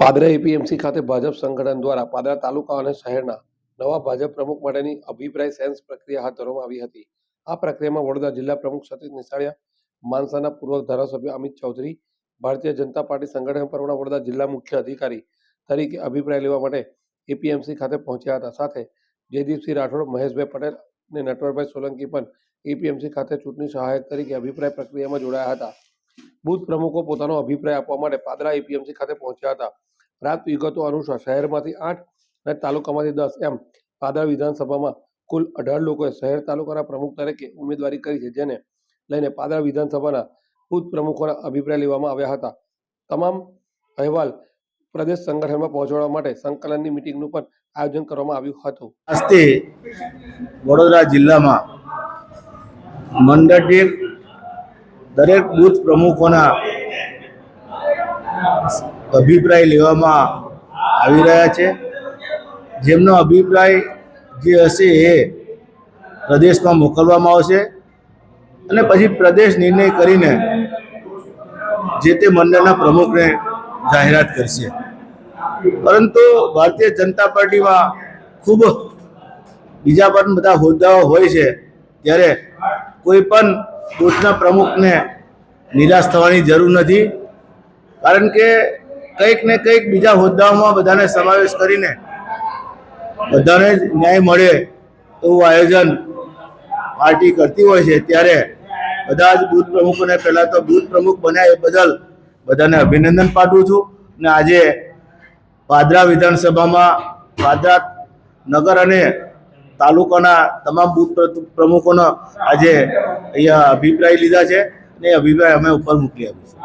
Padra APMC ખાતે ભાજપ સંગઠન દ્વારા પાદરા તાલુકા અને શહેરના નવા ભાજપ પ્રમુખ માટેની અભિપ્રાય સેન્સ પ્રક્રિયા હાથ ધરવામાં આવી હતી. આ પ્રક્રિયામાં વડોદરા જિલ્લા પ્રમુખ સતીશ નિશાળિયા, માનસાના પૂર્વ ધારાસભ્ય અમિત ચૌધરી, ભારતીય જનતા પાર્ટી સંગઠન પરના વડોદરા જિલ્લા મુખ્ય અધિકારી તરીકે અભિપ્રાય લેવા માટે એપીએમસી ખાતે પહોંચ્યા હતા. સાથે જયદીપસિંહ રાઠોડ, મહેશભાઈ પટેલ અને નટવરભાઈ સોલંકી પણ એપીએમસી ખાતે ચૂંટણી સહાયક તરીકે અભિપ્રાય પ્રક્રિયામાં જોડાયા હતા. બુથ પ્રમુખો પોતાનો અભિપ્રાય આપવા માટે પાદરા એપીએમસી ખાતે પહોંચ્યા હતા. પ્રાપ્ત વિગતો અનુસાર શહેરમાંથી આઠ અને તાલુકામાંથી દસ એમ પાદરા વિધાનસભામાં કુલ અઢાર લોકોએ શહેર તાલુકાના પ્રમુખ તરીકે ઉમેદવારી કરી છે, જેને લઈને પાદરા વિધાનસભાના ભૂત પ્રમુખોના અભિપ્રાય લેવામાં આવ્યા હતા. તમામ અહેવાલ પ્રદેશ સંગઠનમાં પહોંચાડવા માટે સંકલનની મિટિંગનું પણ આયોજન કરવામાં આવ્યું હતું. આજથી વડોદરા જિલ્લામાં મંડળ દીઠ દરેક બૂથ પ્રમુખોના અભિપ્રાય લેવામાં આવી રહ્યા છે. જેમનો અભિપ્રાય જે હશે એ પ્રદેશમાં મોકલવામાં આવશે અને પછી પ્રદેશ નિર્ણય કરીને જે તે મંડળના પ્રમુખને જાહેરાત કરશે. પરંતુ ભારતીય જનતા પાર્ટીમાં ખૂબ બીજા પણ બધા હોદ્દાઓ હોય છે, ત્યારે કોઈ પણ બૂથના પ્રમુખને નિરાશ થવાની જરૂર નથી. કારણ કે કંઈક ને કંઈક બીજા હોદ્દાઓમાં બધાને સમાવેશ કરીને બધાને ન્યાય મળે એવું આયોજન પાર્ટી કરતી હોય છે. ત્યારે બધા જ બૂથ પ્રમુખોને પહેલાં તો બૂથ પ્રમુખ બન્યા એ બદલ બધાને અભિનંદન પાઠવું છું. અને આજે પાદરા વિધાનસભામાં પાદરા નગર અને તાલુકાના તમામ બૂથ પ્ર- પ્રમુખોનો આજે અહીંયા અભિપ્રાય લીધા છે. અને અભિપ્રાય અમે ઉપર મોકલી આપીશું.